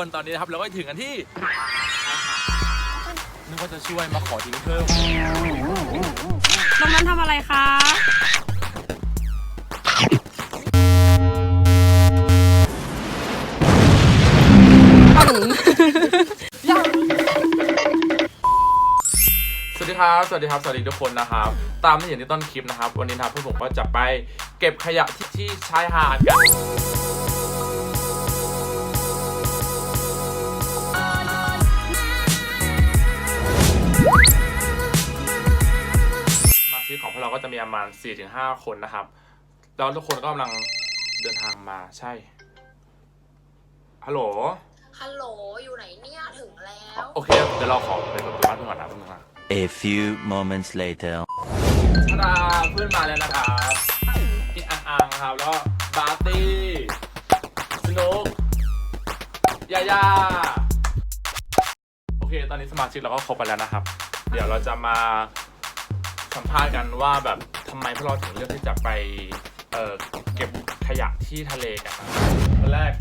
คนตอนนี้นะครับเราก็ถึงกันที่นึกว่าจะช่วยมาขอทิ้งเพิ่มตรงนั้นทำอะไรคะ สวัสดีครับ สวัสดีครับ สวัสดีทุกคนนะครับ ตามที่เห็นในต้นคลิปนะครับ วันนี้นะครับพวกผมก็จะไปเก็บขยะที่ที่ชายหาดกัน ของพวกเราก็จะมีประมาณ 4-5 คนนะครับ แล้วทุกคนก็กำลังเดินทางมาใช่ ฮัลโหล ฮัลโหล อยู่ไหนเนี่ยถึงแล้ว โอเค เดี๋ยวเราขอไปเปิดประตูบ้านเพื่อนก่อนนะเพื่อนก่อนนะ A few moments later. ธดาเพื่อนมาแล้วนะครับพี่อังอังครับแล้วก็บาร์ตี้สนุกยาย่าโอเค ตอนนี้สมาชิกเราก็ครบไปแล้วนะครับ เดี๋ยวเราจะมา สัมภาษณ์กันว่าแบบทำไมพวกเราถึงเลือกที่จะไปเอ่อเก็บขยะที่ทะเลกันครับคนแรก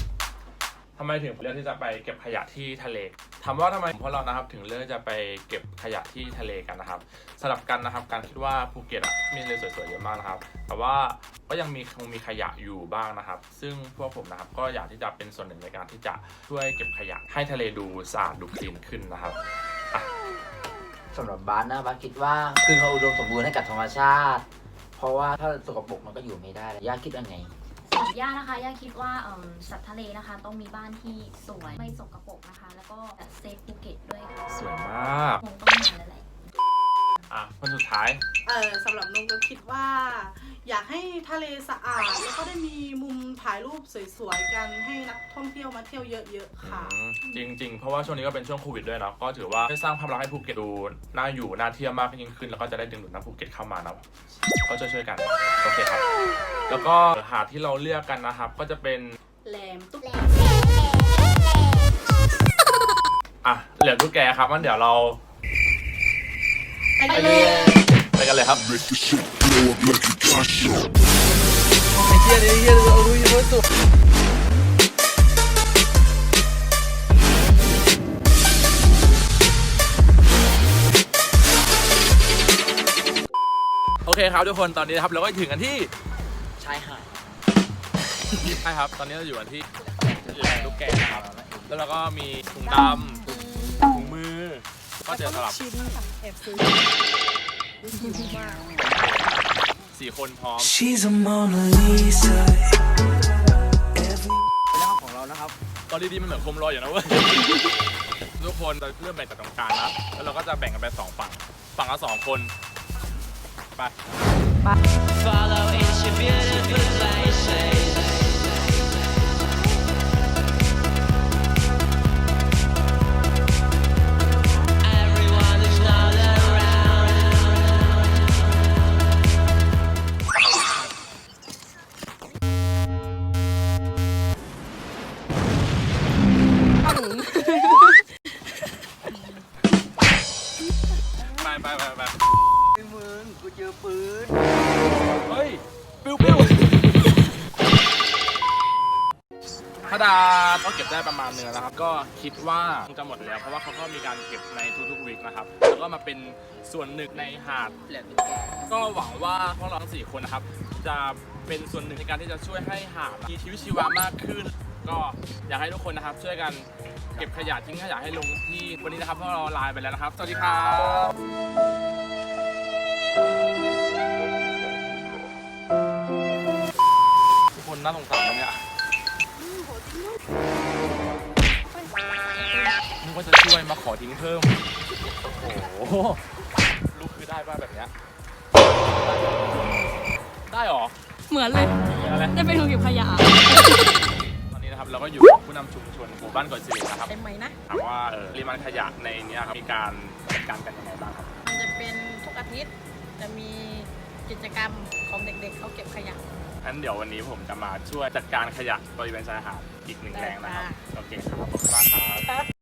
ทำไมถึงเลือกที่จะไปเก็บขยะที่ทะเลถามว่าทำไมพวกเรานะครับถึงเลือกจะไปเก็บขยะที่ทะเลกันนะครับสำหรับกันนะครับการคิดว่าภูเก็ตมีทะเลสวยๆเยอะมากนะครับ แต่ว่าก็ยังมีคงมีขยะอยู่บ้างนะครับ ซึ่งพวกผมนะครับก็อยากที่จะเป็นส่วนหนึ่งในการที่จะช่วยเก็บขยะให้ทะเลดูสะอาดดูคลีนขึ้นนะครับ สำหรับบาสนะบาสคิดว่าคือเขาอุดมสมบูรณ์ให้กับธรรมชาติ เพราะว่าถ้าสกปรกมันก็อยู่ไม่ได้แล้วย่าคิดยังไงสำหรับย่านะคะย่าคิดว่าเอิ่มสัตว์ทะเลนะคะ ต้องมีบ้านที่สวยไม่สกปรกนะคะ แล้วก็เซฟภูเก็ตด้วยค่ะสวยมากคงต้องมาแล้วแหละ อะคนสุดท้าย เออสำหรับนุ๊กนุ๊กคิดว่า อยากให้ทะเลสะอาด แล้วก็ได้มีมุมถ่ายรูปสวยๆ กันให้นักท่องเที่ยวมาเที่ยวเยอะๆค่ะจริงจริง ๆ เพราะว่าช่วงนี้ก็เป็นช่วงโควิดด้วยเนาะก็ถือว่าได้สร้างภาพลักษณ์ให้ภูเก็ตดูน่าอยู่น่าเที่ยวมากยิ่งขึ้น แล้วก็จะได้ดึงดูดนักภูเก็ตเข้ามาเนาะก็ช่วยช่วยๆกันโอเคครับ แล้วก็หาดที่เราเลือกกันนะครับ ก็จะเป็นแหลมตุ๊กอะเหลือตุ๊กแกครับงั้นเดี๋ยวเราไปเลย ไปกันเลยครับ Make the shit blow up like a gun show. ไอ้เหี้ยไอ้เหี้ยเอาดูยังไม่สุดโอเคครับทุกคนตอนนี้นะครับเราก็ถึงกันที่ชายหาดใช่ครับ ตอนนี้เราอยู่กันที่แหล่งลูกแกะนะครับ แล้วเราก็มีถุงดำถุงมือ ก็จะสลับชิ้นแอบซื้อ สี่คนพร้อม She's a Mona Lisa. เป็นเรื่องของเรานะครับตอนดีๆมันเหมือนโคมลอยอยู่นะเว้ย ทุกคนจะเริ่มแบ่งจากตรงกลางนะแล้วเราก็จะแบ่งกันเป็นสองฝั่ง ฝั่งละสองคน ไป Follow it's your beautiful places. ไปไปไปไอ้มึงกูเจอปืน เฮ้ย ปิ้วปิ้วถ้าดาก็เก็บได้ประมาณนึงแล้วครับ ก็คิดว่าคงจะหมดแล้ว เพราะว่าเขาก็มีการเก็บในทุกๆวีคนะครับ แล้วก็มาเป็นส่วนหนึ่งในหาดแหลมตุ๊กแกก็หวังว่าพวกเราทั้งสี่คนนะครับ จะเป็นส่วนหนึ่งในการที่จะช่วยให้หาดมีชีวิตชีวามากขึ้น ก็อยากให้ทุกคนนะครับช่วยกันเก็บขยะทิ้งขยะให้ลงที่วันนี้นะครับพวกเราลาไปแล้วนะครับ สวัสดีครับทุกคนน่าสงสารนะเนี่ยนึกว่าจะช่วยมาขอทิ้งเพิ่ม โอ้โหลูกคือได้ป่ะแบบเนี้ยได้หรอ เหมือนเลยอะไร ได้ไปดูเก็บขยะตอ นนี้นะครับเราก็อยู่กับผู้นำชุมชนหมู่บ้านก่อยสิรินะครับเต็มไหมนะ ถามว่าเออปริมาณขยะในเนี้ยครับมีการจัดการกันยังไงบ้างครับ มันจะเป็นทุกอาทิตย์จะมีกิจกรรมของเด็กๆเขาเก็บขยะ งั้นเดี๋ยววันนี้ผมจะมาช่วยจัดการขยะบริเวณชายหาดอีกหนึ่งแรงนะครับ โอเคครับขอบคุณมากครับ